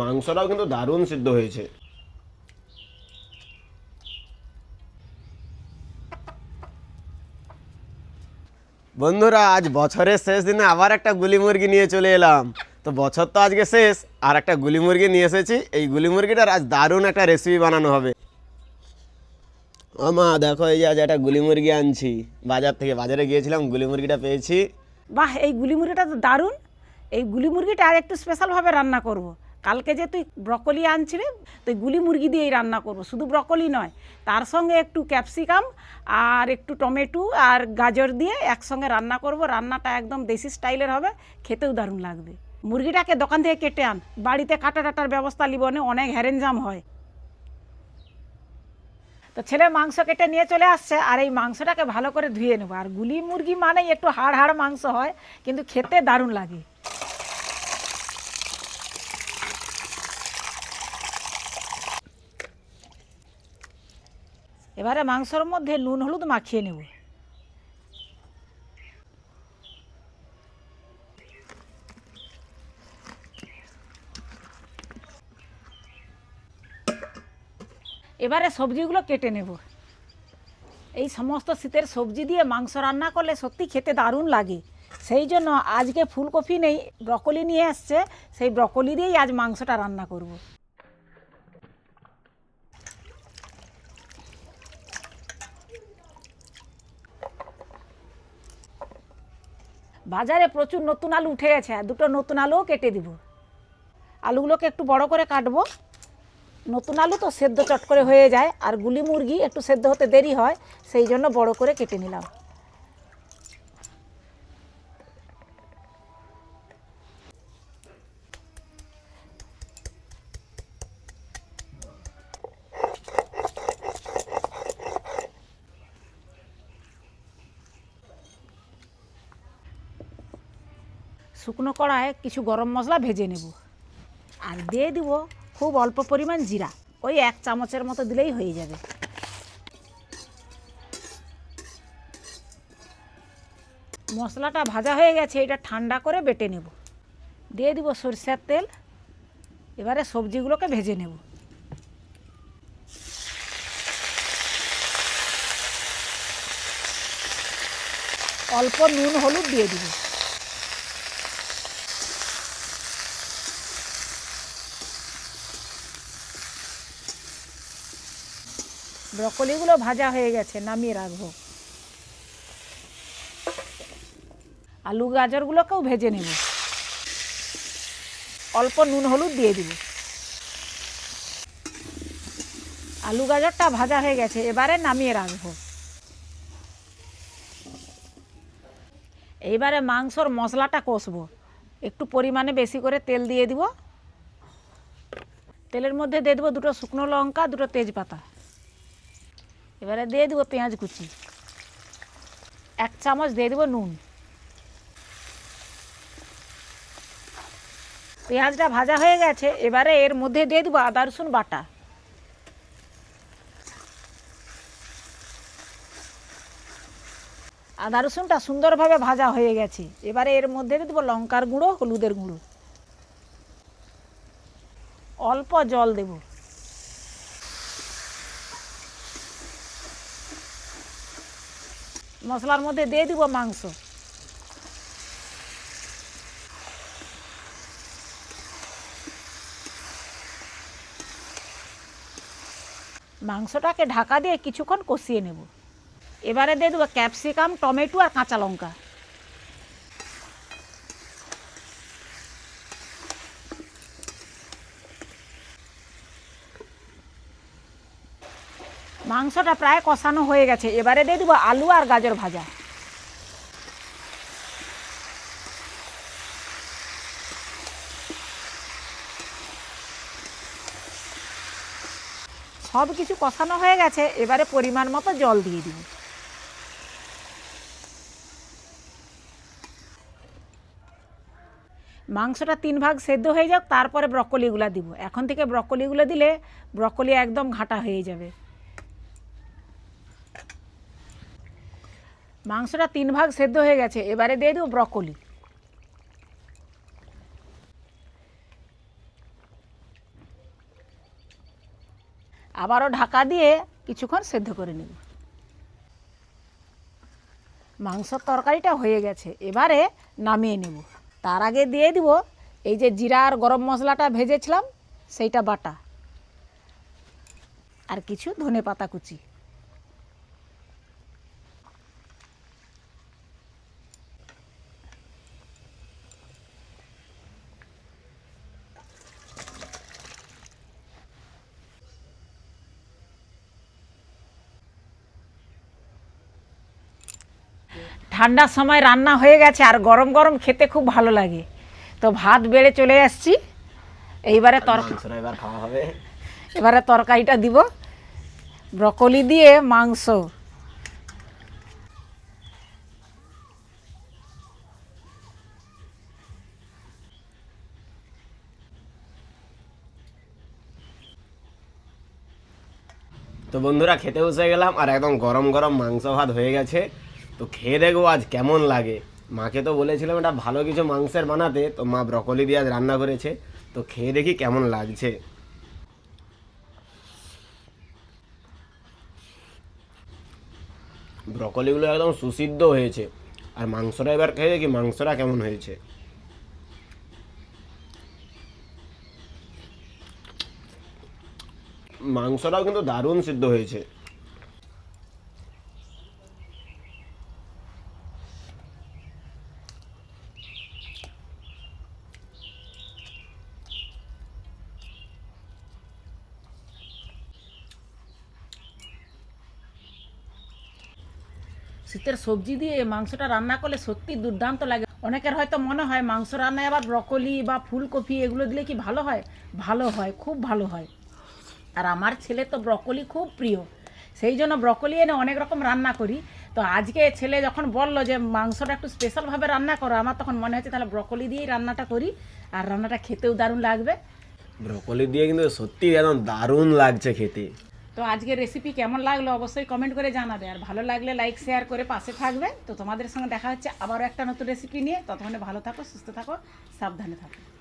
মাংসটাও কিন্তু দারুণ সিদ্ধ হয়েছে। বন্ধুরা, আজ বছরের শেষ দিনে আবার একটা গুলি মুরগি নিয়ে চলে এলাম। তো বছর তো আজকে শেষ, আর একটা গুলি মুরগি নিয়ে এসেছি। এই গুলি মুরগিটার আজ দারুণ একটা রেসিপি বানানো হবে। ও মা, দেখো এই যে আজ একটা গুলি মুরগি আনছি। বাজার থেকে বাজারে গিয়েছিলাম, গুলি মুরগিটা পেয়েছি। বাহ, এই গুলি মুরগিটা তো দারুণ। এই গুলি মুরগিটা আর একটু স্পেশালভাবে রান্না করব। কালকে যে তুই ব্রকলি আনছিলি তুই গুলি মুরগি দিয়েই রান্না করব, শুধু ব্রকলি নয়, তার সঙ্গে একটু ক্যাপসিকাম আর একটু টমেটো আর গাজর দিয়ে একসঙ্গে রান্না করব, রান্নাটা একদম দেশি স্টাইলের হবে, খেতেও দারুণ লাগবে। মুরগিটাকে দোকান থেকে কেটে আন, বাড়িতে কাটা টাটার ব্যবস্থা লিবনে অনেক হ্যারেঞ্জাম হয়। তো ছেলে মাংস কেটে নিয়ে চলে আসছে, আর এই মাংসটাকে ভালো করে ধুয়ে নেব, আর গুলি মুরগি মানেই একটু হাড় হাড় মাংস হয়, কিন্তু খেতে দারুণ লাগে। এবারে মাংসর মধ্যে নুন, হলুদ মাখিয়ে নেব। এবারে সবজিগুলো কেটে নেব। এই সমস্ত শীতের সবজি দিয়ে মাংস রান্না করলে সত্যি খেতে দারুণ লাগে। সেই জন্য আজকে ফুলকপি নেই, ব্রকলি নিয়ে আসছে, সেই ব্রকলি দিয়েই আজ মাংসটা রান্না করব। বাজারে প্রচুর নতুন আলু উঠে গেছে দুটো নতুন আলুও কেটে দিব। আলুগুলোকে একটু বড় করে কাটবো। নতুন আলু তো সেদ্ধ চট করে হয়ে যায়, আর গুলি মুরগি একটু সেদ্ধ হতে দেরি হয়, সেই জন্য বড় করে কেটে নিলাম। শুকনো কড়ায় কিছু গরম মশলা ভেজে নেব। আর দিয়ে দিব খুব অল্প পরিমাণ জিরা। ওই এক চামচের মতো দিলেই হয়ে যাবে। মশলাটা ভাজা হয়ে গেছে, এটা ঠান্ডা করে বেটে নেব। দিয়ে দিব সরষের তেল। এবারে সবজিগুলোকে ভেজে নেব। অল্প নুন, হলুদ দিয়ে দিব। ব্রকলিগুলো ভাজা হয়ে গেছে, নামিয়ে রাখব। আলু গাজরগুলোকেও ভেজে নেব। অল্প নুন হলুদ দিয়ে দিব। আলু গাজরটা ভাজা হয়ে গেছে, এবারে নামিয়ে রাখব। এইবারে মাংসর মশলাটা কষবো। একটু পরিমাণে বেশি করে তেল দিয়ে দিব। তেলের মধ্যে দিয়ে দেবো দুটো শুকনো লঙ্কা, দুটো তেজপাতা। এবারে দিয়ে দেবো পেঁয়াজ কুচি। এক চামচ দিয়ে দেবো নুন। পেঁয়াজটা ভাজা হয়ে গেছে, এবারে এর মধ্যে দিয়ে দেবো আদা, রসুন, বাটা। আদা, রসুনটা সুন্দরভাবে ভাজা হয়ে গেছে, এবারে এর মধ্যে দিয়ে দেবো লঙ্কার গুঁড়ো, হলুদের গুঁড়ো। অল্প জল দেবো। মশলার মধ্যে দিয়ে দিব মাংস। মাংসটাকে ঢাকা দিয়ে কিছুক্ষণ কষিয়ে নেব। এবারে দিয়ে দেবো ক্যাপসিকাম, টমেটো আর কাঁচা লঙ্কা। মাংসটা প্রায় কষানো হয়ে গেছে। এবারে দিয়ে দেবো আলু আর গাজর ভাজা। সব কিছু কষানো হয়ে গেছে, এবারে পরিমাণ মতো জল দিয়ে দিব। মাংসটা তিন ভাগ সেদ্ধ হয়ে যাক, তারপরে ব্রকলিগুলো দিব। এখন থেকে ব্রকলিগুলো দিলে ব্রকলি একদম ঘাটা হয়ে যাবে। মাংসটা তিন ভাগ সেদ্ধ হয়ে গেছে, এবারে দিয়ে দেবো ব্রকলি। আবারও ঢাকা দিয়ে কিছুক্ষণ সেদ্ধ করে নেব। মাংসর তরকারিটা হয়ে গেছে, এবারে নামিয়ে নেব। তার আগে দিয়ে দিব এই যে জিরা আর গরম মশলাটা ভেজেছিলাম, সেইটা বাটা। আর কিছু ধনে পাতা কুচি। ঠান্ডার সময় রান্না হয়ে গেছে আর গরম গরম খেতে খুব ভালো লাগে। তো ভাত বেড়ে চলে আসছি। এইবারে তর মাংসটা এবার খাওয়া হবে। এবারে তরকারিটা দিব। ব্রকলি দিয়ে মাংস। তো বন্ধুরা খেতে বসে গেলাম আর একদম গরম গরম মাংস ভাত হয়ে গেছে। তো খেয়ে দেখব আজ কেমন লাগে। মাকে তো বলেছিলাম এটা ভালো কিছু মাংসের বানাতে, তো মা ব্রকলি দিয়ে আজ রান্না করেছে। তো খেয়ে দেখি কেমন লাগছে। ব্রকলিগুলো একদম সুসিদ্ধ হয়েছে। আর মাংসটা এবার খেয়ে দেখি মাংসটা কেমন হয়েছে। মাংসটাও কিন্তু দারুণ সিদ্ধ হয়েছে। শীতের সবজি দিয়ে মাংসটা রান্না করলে সত্যি দুর্দান্ত লাগে। অনেকের হয়তো মনে হয় মাংস রান্নায় আবার ব্রকলি বা ফুলকপি এগুলো দিলে কি ভালো হয়? ভালো হয়, খুব ভালো হয়। আর আমার ছেলে তো ব্রকলি খুব প্রিয়। সেই জন্য ব্রকলি এনে অনেক রকম রান্না করি। তো আজকে ছেলে যখন বলল যে মাংসটা একটু স্পেশালভাবে রান্না করো, আমার তখন মনে হচ্ছে তাহলে ব্রকলি দিয়েই রান্নাটা করি। আর রান্নাটা খেতেও দারুণ লাগবে। ব্রকলি দিয়ে কিন্তু সত্যি একদম দারুণ লাগছে খেতে। তো আজকের রেসিপি কেমন লাগল অবশ্যই কমেন্ট করে জানাবে। আর ভালো লাগলে লাইক শেয়ার করে পাশে থাকবে তো তোমাদের সঙ্গে দেখা হচ্ছে আবারও একটা নতুন রেসিপি নিয়ে। ততক্ষণে ভালো থাকো, সুস্থ থাকো, সাবধানে থাকো।